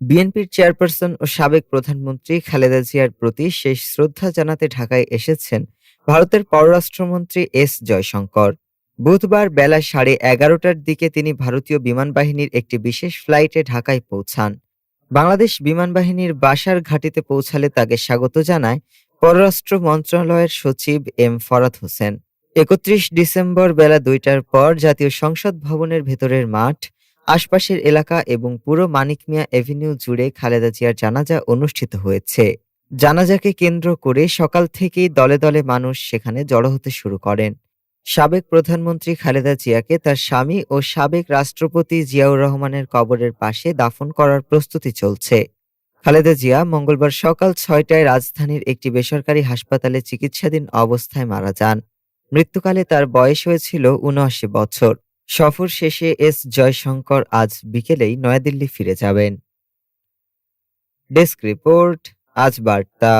বিএনপির চেয়ারপারসন ও সাবেক প্রধানমন্ত্রী খালেদা জিয়ার প্রতি শেষ শ্রদ্ধা জানাতে ঢাকায় এসেছেন ভারতের পররাষ্ট্রমন্ত্রী এস জয়শঙ্কর। বুধবার বেলা সাড়ে এগারোটার দিকে তিনি ভারতীয় বিমান বাহিনীর একটি বিশেষ ফ্লাইটে ঢাকায় পৌঁছান। বাংলাদেশ বিমান বাহিনীর বাসার ঘাটিতে পৌঁছালে তাকে স্বাগত জানায় পররাষ্ট্র মন্ত্রণালয়ের সচিব এম ফরাদ হোসেন। একত্রিশ ডিসেম্বর বেলা দুইটার পর জাতীয় সংসদ ভবনের ভেতরের মাঠ আশপাশের এলাকা এবং পুরো মানিক মিয়া এভিনিউ জুড়ে খালেদা জিয়ার জানাজা অনুষ্ঠিত হয়েছে। জানাজাকে কেন্দ্র করে সকাল থেকেই দলে দলে মানুষ সেখানে জড়ো হতে শুরু করেন। সাবেক প্রধানমন্ত্রী খালেদা জিয়াকে তার স্বামী ও সাবেক রাষ্ট্রপতি জিয়াউর রহমানের কবরের পাশে দাফন করার প্রস্তুতি চলছে। খালেদা জিয়া মঙ্গলবার সকাল ছয়টায় রাজধানীর একটি বেসরকারি হাসপাতালে চিকিৎসাধীন অবস্থায় মারা যান। মৃত্যুকালে তার বয়স হয়েছিল উনআশি বছর। সফর শেষে এস. জয়শঙ্কর আজ বিকেলেই নয়াদিল্লি ফিরে যাবেন। ডেস্ক রিপোর্ট আজ বার্তা।